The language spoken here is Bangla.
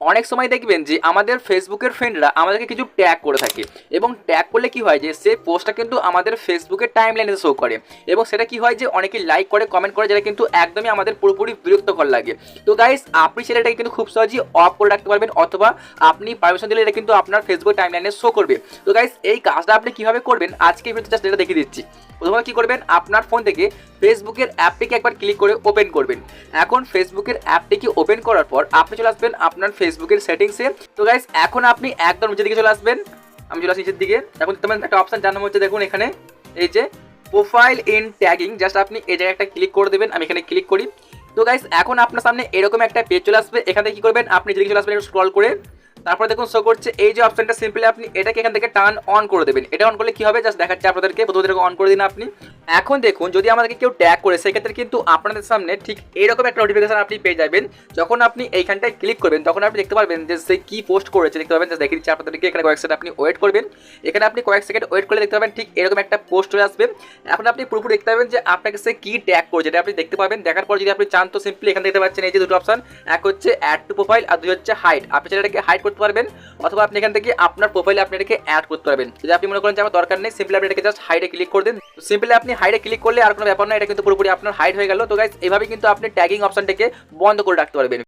অনেক সময় দেখবেন যে আমাদের ফেসবুকের ফ্রেন্ডরা আমাদেরকে কিছু ট্যাগ করে থাকে এবং ট্যাগ করলে কি হয় যে সে পোস্টটা কিন্তু আমাদের ফেসবুকের টাইম লাইনে শো করে এবং সেটা কি হয় যে অনেকে লাইক করে কমেন্ট করে যেটা কিন্তু একদমই আমাদের পুরোপুরি বিরক্তকর লাগে। তো গাইস আপনি সেটাকে কিন্তু খুব সহজেই অফ করে রাখতে পারবেন অথবা আপনি পারমিশন দিলে এটা কিন্তু আপনার ফেসবুক টাইম লাইনে শো করবে। তো গাইস এই কাজটা আপনি কীভাবে করবেন? আজকে ভিডিওতে জাস্ট এটা দেখিয়ে দিচ্ছি। প্রথমে কি করবেন? আপনার ফোন থেকে ফেসবুকের অ্যাপটিকে একবার ক্লিক করে ওপেন করবেন। এখন ফেসবুকের অ্যাপটিকে ওপেন করার পর আপনি চলে আসবেন আপনার ফেসবুকের সেটিংসে তো গাইস এখন আপনি একদম নিচের দিকে চলে আসবেন। আমি চলে আসি নিচের দিকে। এখন তোমার একটা অপশন নাম হচ্ছে দেখুন এখানে। এই যে প্রোফাইল ইন ট্যাগিং জাস্ট আপনি এই জায়গায় একটা ক্লিক করে দেবেন। আমি এখানে ক্লিক করি। তো গাইস এখন আপনার সামনে এরকম একটা পেজ চলে আসবে। এখান থেকে কি করবেন? আপনি যেদিকে চলে আসবেন স্ক্রল করে। তারপর দেখুন শো করছে, এই যে অপশনটা সিম্পলি আপনি এটাকে এখান থেকে টার্ন অন করে দেবেন। এটা অন করলে কি হবে? জাস্ট দেখাচ্ছে আপনাদেরকে। প্রথমে অন করে দিন আপনি। এখন দেখুন, যদি আমাদেরকে কেউ ট্যাগ করে, সেক্ষেত্রে কিন্তু আপনাদের সামনে ঠিক এরকম একটা নোটিফিকেশন আপনি পেয়ে যাবেন। যখন আপনি এইখানটায় ক্লিক করবেন, তখন আপনি দেখতে পারবেন যে সে কি পোস্ট করেছে। দেখতে পাবেন দেখে দিচ্ছি আপনাদেরকে, এখানে কয়েক সেকেন্ড আপনি ওয়েট করবেন। এখানে আপনি কয়েক সেকেন্ড ওয়েট করলে দেখতে পাবেন ঠিক এরকম একটা পোস্ট চলে আসবে। এখন আপনি পুরোপুরি দেখতে পাবেন যে আপনাকে সে কি ট্যাগ করেছে, এটা আপনি দেখতে পাবেন। দেখার পর যদি আপনি চান, তো সিম্পলি এখানে দেখতে পাচ্ছেন এই যে দুটো অপশন এক হচ্ছে অ্যাড টু প্রোফাইল আর দুই হচ্ছে হাইট আপনি সেটা এটাকে হাইড করতে পারবেন, অথবা আপনি এখান থেকে আপনার প্রোফাইলে আপনি এটাকে অ্যাড করতে পারবেন। যদি আপনি মনে করেন যে আমার দরকার নেই সিম্পলি আপনি এটাকে জাস্ট হাইডে ক্লিক করে দিন। সিম্পলি আপনি হাইডে ক্লিক করলে আর কোনো ব্যাপার না এটা কিন্তু পুরোপুরি আপনার হাইড হয়ে গেল। তো গাইজ এভাবে কিন্তু আপনি ট্যাগিং অপশনটাকে বন্ধ করে রাখতে পারবেন।